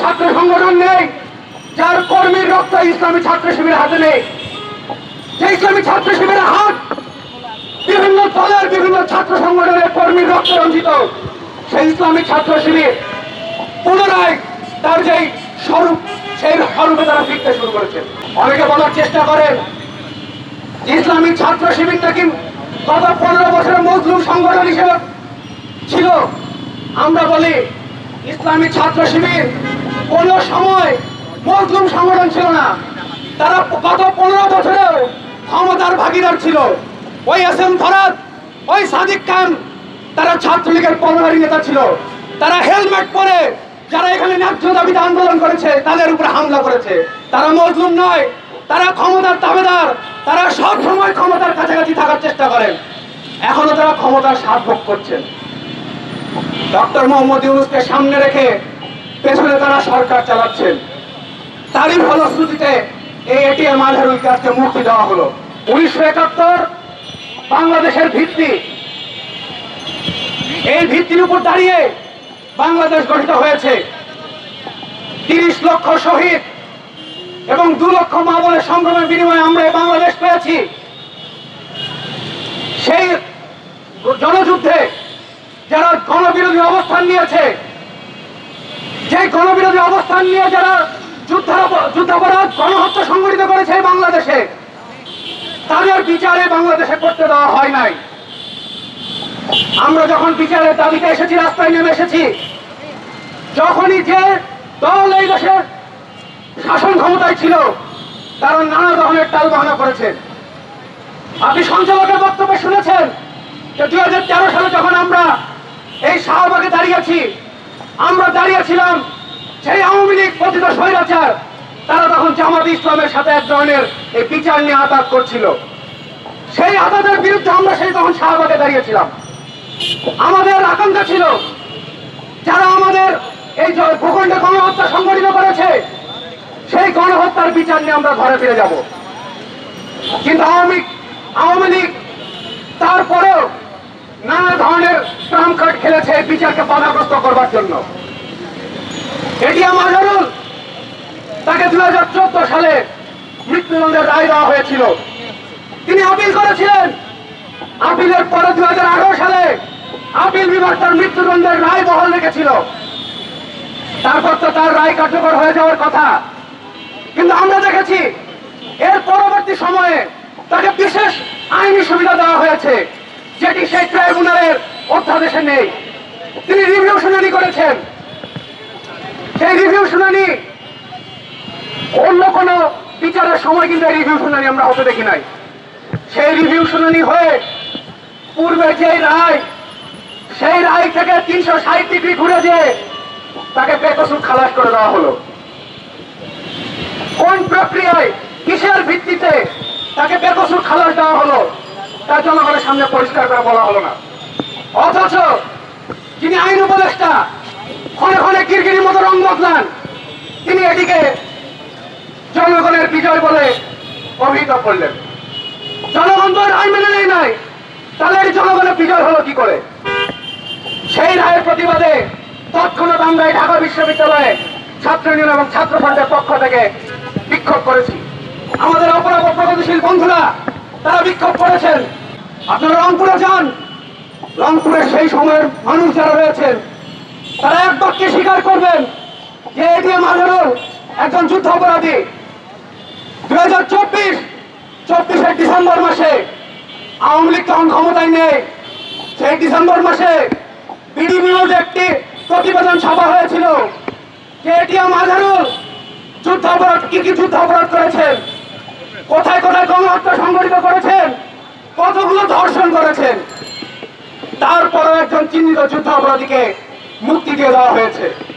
ছাত্র সংগঠন নেই যার কর্মীর রক্ত ইসলামী ছাত্র শিবিরের হাতে নেই। যে ইসলামী ছাত্র শিবিরের হাত বিভিন্ন দলের বিভিন্ন ছাত্র সংগঠনের কর্মীর রক্ত রঞ্জিত, সেই ইসলামী ছাত্র শিবির পুনরায় তার যেই স্বরূপ, সেই স্বরূপে তারা ফিরতে শুরু করেছে। অনেকে বলার চেষ্টা করেন, ইসলামী ছাত্র শিবির নাকি গত পনেরো বছরের মজলুম সংগঠন হিসেবে ছিল। আমরা বলি, ইসলামী ছাত্র শিবির কোন সময় মজলুম সংগঠন ছিল না। তারা গত পনেরো বছরেও ক্ষমতার ভাগিদার ছিল। ওই এস এম ফরাদ, ওই সাদিক খান, তারা ছাত্রলীগের পরমারি নেতা ছিল। তারা হেলমেট পরে যারা এখানে ন্যায্য দাবিতে আন্দোলন করেছে, তাদের উপরে হামলা করেছে। তারা মজলুম নয়, তারা ক্ষমতার দাবেদার তারা সব সময় ক্ষমতার কাছাকাছি থাকার চেষ্টা করেন। এখনও তারা ক্ষমতার ভোগ করছেন। ডক্টর মোহাম্মদ ইউনুসকে সামনে রেখে পেছনে তারা সরকার চালাচ্ছেন। তারই ফলশ্রুতিতে এই এটিএম আজহারুলকে আজকে মুক্তি দেওয়া হলো। উনিশশো একাত্তর বাংলাদেশের ভিত্তি। এই ভিত্তির উপর দাঁড়িয়ে বাংলাদেশ গঠিত হয়েছে। তিরিশ লক্ষ শহীদ এবং দু লক্ষ মা বোনের সংগ্রামের বিনিময়ে আমরা এই বাংলাদেশ পেয়েছি। সেই জনযুদ্ধে যারা গণবিরোধী অবস্থান নিয়েছে যে গণবিরোধী অবস্থান নিয়ে যারা যুদ্ধাপ- যুদ্ধাপরাধ, গণহত্যা সংগঠিত করেছে বাংলাদেশে, তাদের বিচারে বাংলাদেশে করতে দেওয়া হয় নাই। আমরা যখন বিচারের দাবিতে এসেছি, রাস্তায় নেমে এসেছি, যখনই যে দল এই দেশের শাসন ক্ষমতায় ছিল, তারা নানা ধরনের টাল বাহানা করেছেন আপনি সঞ্চালকের বক্তব্য শুনেছেন যে দুই হাজার তেরো সালে যখন আমরা এই শাহবাগে দাঁড়িয়েছি আমরা দাঁড়িয়েছিলাম সেই আওয়ামী লীগ পতিত স্বৈরাচার। তারা তখন জামাত ইসলামের সাথে এক ধরনের এই বিচার নিয়ে আঘাত করছিল। সেই আঘাতের বিরুদ্ধে আমরা সেই তখন শাহবাগে দাঁড়িয়েছিলাম। আমাদের আকাঙ্ক্ষা ছিল যারা আমাদের এই ভূখণ্ডে গণহত্যা সংগঠিত করেছে, সেই গণহত্যার বিচার নিয়ে আমরা ঘরে ফিরে যাব। কিন্তু আওয়ামী আওয়ামী লীগ তারপরেও নানা ধরনের ট্রাম কার্ড খেলেছে বিচারকে বাধাগ্রস্ত করবার জন্য। এটি আমাজরুল তাকে দুই হাজার চোদ্দ সালে মৃত্যুদণ্ডের রায় দেওয়া হয়েছিল। তিনি আপিল করেছিলেন। আপিলের পরে দুই হাজার আঠারো সালে আপিল বিভাগ তার মৃত্যুদণ্ডের রায় বহাল রেখেছিল। তারপর তো তার রায় কার্যকর হয়ে যাওয়ার কথা। কিন্তু আমরা দেখেছি, এর পরবর্তী সময়ে তাকে বিশেষ আইনি সুবিধা দেওয়া হয়েছে। যেটি সেই ট্রাইব্যুনালের অধ্যাদেশে নেই। তিনি রিভিউ শুনানি করেছেন। সেই রিভিউ শুনানি অন্য কোনো বিচারের সময় কিন্তু এই রিভিউ শুনানি আমরা হতে দেখি নাই। সেই রিভিউ শুনানি হয়ে পূর্বে যে রায়, সেই রায় থেকে তিনশো ষাট ডিগ্রি ঘুরে যে তাকে বেকসুর খালাস করে দেওয়া হলো। কোন প্রক্রিয়ায়, কিসের ভিত্তিতে তাকে বেকসুর খালাস দেওয়া হলো? তা জনগণের সামনে পরিষ্কার করে বলা হলো না। অথচ যিনি আইন উপদেষ্টা, ক্ষণে ক্ষণে কিরকিরির মতো রং বদলান, তিনি এটিকে জনগণের বিজয় বলে অভিহিত করলেন। জনগণ তো রায় মেনে নেয় নাই, তাহলে এটি জনগণের বিজয় হলো কি করে? সেই রায়ের প্রতিবাদে তৎক্ষণাৎ আমরা এই ঢাকা বিশ্ববিদ্যালয়ে ছাত্র ইউনিয়ন এবং ছাত্র ফ্রন্টের পক্ষ থেকে বিক্ষোভ করেছি। আমাদের অপরাধ প্রগতিশীল বন্ধুরা, তারা বিক্ষোভ করেছেন। আপনারা রংপুরে যান। রংপুরের সেই সময়ের মানুষ যারা রয়েছেন, তারা এক বাক্যে স্বীকার করবেন যে এটিএম আজহারুল একজন যুদ্ধ অপরাধী। দুই হাজার চব্বিশ চব্বিশের ডিসেম্বর মাসে আওয়ামী লীগ তখন ক্ষমতায় নেই। সেই ডিসেম্বর মাসে বিডি একটি প্রতিবেদন ছাপা হয়েছিল যে এটিএম আজহারুল যুদ্ধ অপরাধ, কি কি যুদ্ধ অপরাধ করেছেন, কোথায় কোথায় গণহত্যা সংগঠিত করেছেন কতগুলো ধর্ষণ করেছেন? তারপরও একজন চিহ্নিত যুদ্ধ অপরাধীকে মুক্তি দিয়ে দেওয়া হয়েছে।